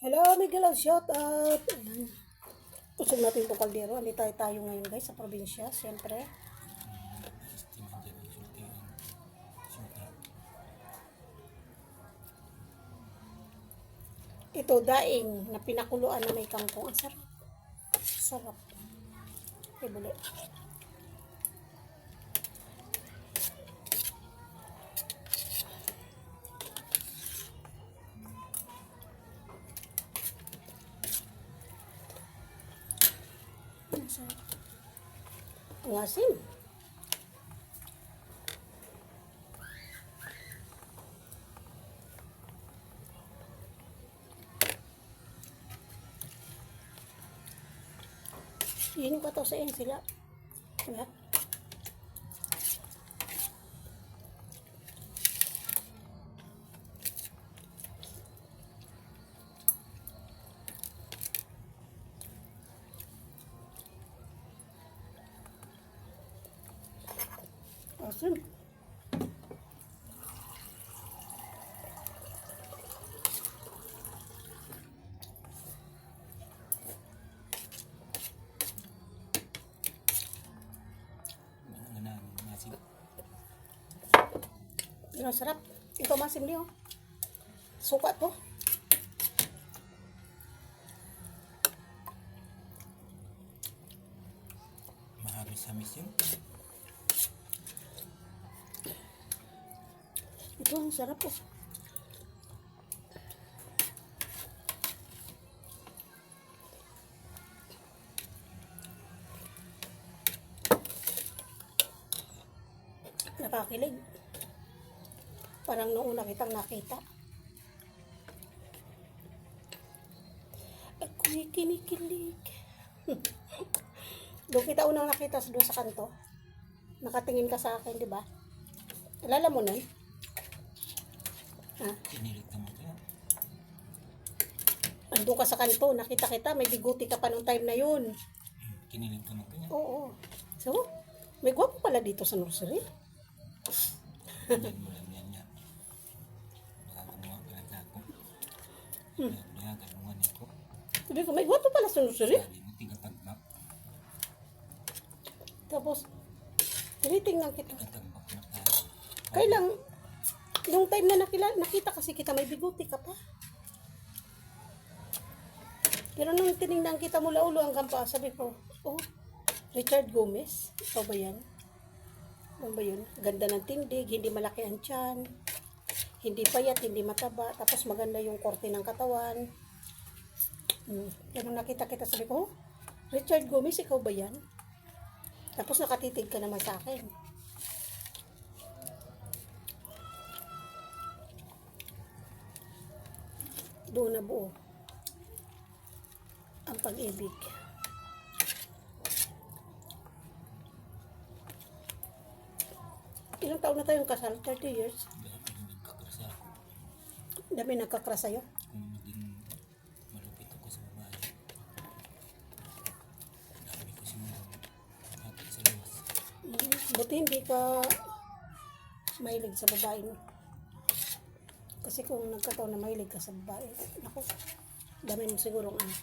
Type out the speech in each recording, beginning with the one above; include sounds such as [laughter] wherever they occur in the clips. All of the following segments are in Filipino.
Hello, Miguel, shout out. Ayan. Usog natin itong kaldero. Andi tayo tayo ngayon guys sa probinsya, siyempre. Ito, daing na pinakuluan na may kangkong. Ang sarap. Sarap. Ibuli. Ang sarap. Ang asin. Yun ko to sa in sila. Diba? Awesome. Yun sarap. Ito masim niyo. Suka to. Mahabis-habis yun. Ito ang sarap po. Nakakilig. Parang noong una kitang nakita. Ako'y kinikilig. [laughs] doon kita unang nakita sa doon sa kanto. Nakatingin ka sa akin, di ba? Alala mo nun? Ha? Kinilig naman kaya. Ando ka sa kanto, nakita kita, may biguti ka pa nung time na yun. Kinilig naman kaya. Oo. So, may gwapo pala dito sa nursery. Yan mo lang yan yan. Baka kumuha ka lang ako. Baka kalungan ako. Sabi ko, may gwapo pala sa nursery. Sabi mo, tigatagmak. Tapos, tinitingnan kita. Tigatagmak na tayo. Kailang, nung time na nakila, nakita kasi kita, may biguti ka pa. Pero nung tinignan kita mula ulo hanggang pa, sabi ko, oh, Richard Gomez, ikaw ba yan? Ano ba yun? Ganda ng tindig, hindi malaki ang tiyan, hindi payat, hindi mataba, tapos maganda yung korte ng katawan. Hmm. Nung nakita kita, sabi ko, oh, Richard Gomez, ikaw ba yan? Tapos nakatitig ka naman sa akin. Doon na buo ang pag-ibig. Ilang taon na tayong kasal? 30 years. Dami nagkakras sa'yo. Kung maging malupit ako sa babae. Dami ko simulang hati sa luwas. Mm, Buti hindi ka mahilig sa babae mo. Kasi kung nagkataon na mahilig ka sa babae, naku, dami mo siguro ano.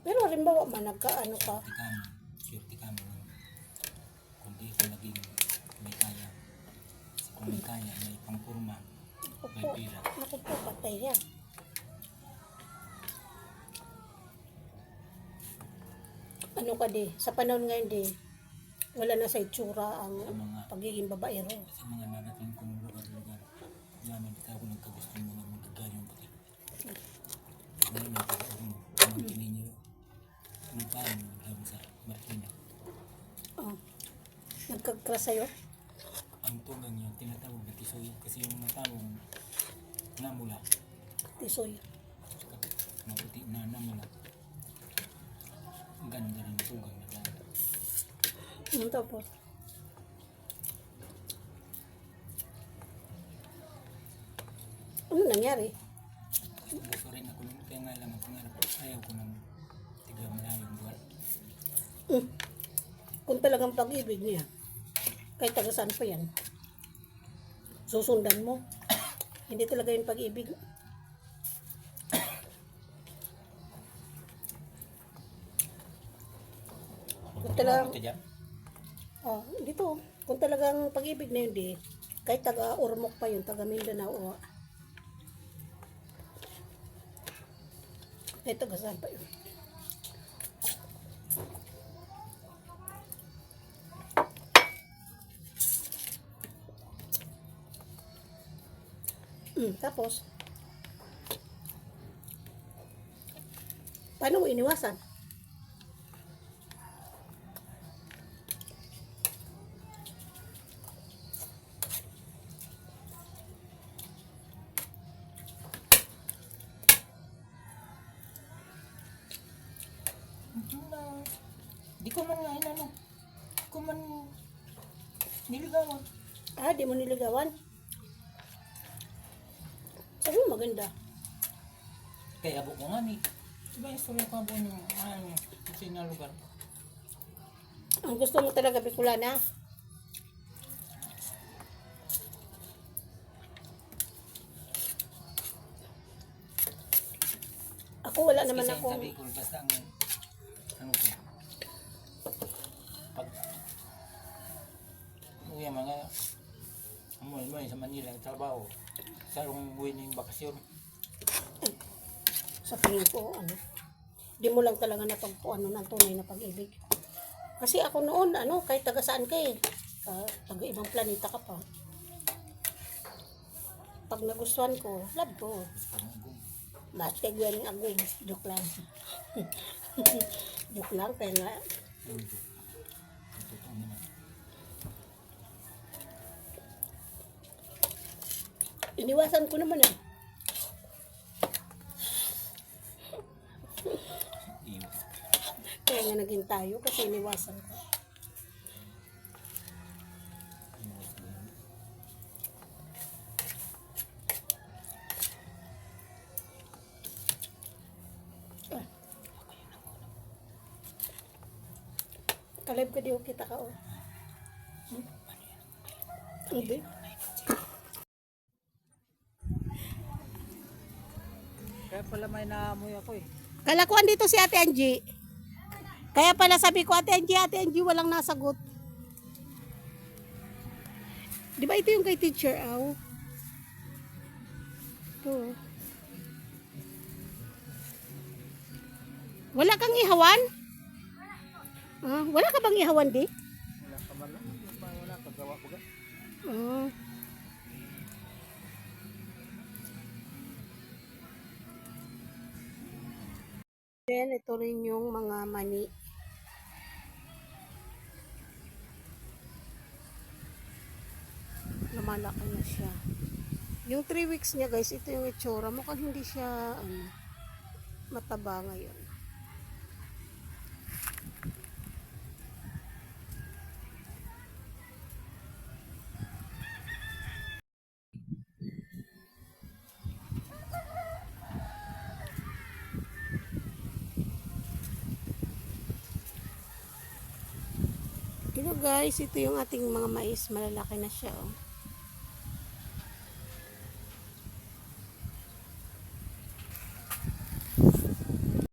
Pero halimbawa man, nagka-ano ka, Swerte. Swerte kami. Kung di ko naging may kaya. Kasi kung may kaya, may pangpurma. naku May po, naku po, patay yan. Ano ka di, sa panahon ngayon di, wala na sa itsura ang Sa mga pagiging babaero. sa mga narating kong lugar-lugar. Namin kita ako nagkagusto ng mga magagayong pati. Ngayon ang pagkaroon, pamangkin ninyo. Anong paano naglaban sa Martina? Oh. Nagkagkras sa'yo? Ang tugang niya, tinatawag na tisoy kasi yung mga taong namula, Tisoy. maputi na namula. Ang ganda rin tugang Ano tapos? Ano nangyari? Gusto rin ako nun, kaya nga lang ang pangarap, ayaw ko ng tiga malayong buwan. Mm. Kung talagang pag-ibig niya, kahit taga saan pa yan. susundan mo. Hindi talaga yung pag-ibig. Kung talagang. Oh, dito, kung talagang pag-ibig na yun, di, kahit taga Ormoc pa yun, taga Mindanao, oh. Kahit taga saan pa yun. Mm, tapos, paano mo iniwasan? Di ko man nga inano. Di ko man niligawan. Ah, di mo niligawan? Sabi mo maganda. Kaya abo ko nga ni. Diba yung istorya ko abo ng ano, kasi na lugar. Ang gusto mo talaga Bicolana? Ako wala naman Kasi ako. sabi ko, basta ang ano ko. Pag ang mga amoy mo sa Manila ang trabaho. Sa rong buhay ng bakasyon. Sa tingin ko, ano, di mo lang talaga napagpuan ng tunay na pag-ibig. Kasi ako noon, ano, kahit taga saan ka eh. Ah, taga ibang planeta ka pa. Pag nagustuhan ko, love ko. Bate gwaring agum. Joke lang. [laughs] Joke lang, kaya nga, iniwasan ko naman. Iyo. Kaya nga naging tayo kasi iniwasan ko. Ah. Kalib ka di ko kita ka oh. Hmm? Hindi. Kaya pala may naamoy ako eh. Kala ko andito si Ate Angie. Kaya pala sabi ko, Ate Angie, Ate Angie, walang nasagot. Di ba ito yung kay teacher, aw? Ito. Wala kang ihawan? Ah, wala ka bang ihawan, di? Wala ka man lang. Wala ka gawa ko ga. Ah. Then, ito rin yung mga mani. Lumalaki na siya. Yung 3 weeks niya guys, ito yung itsura. Mukhang hindi siya ano, mataba ngayon. Ito guys, ito yung ating mga mais. Malalaki na siya. Oh.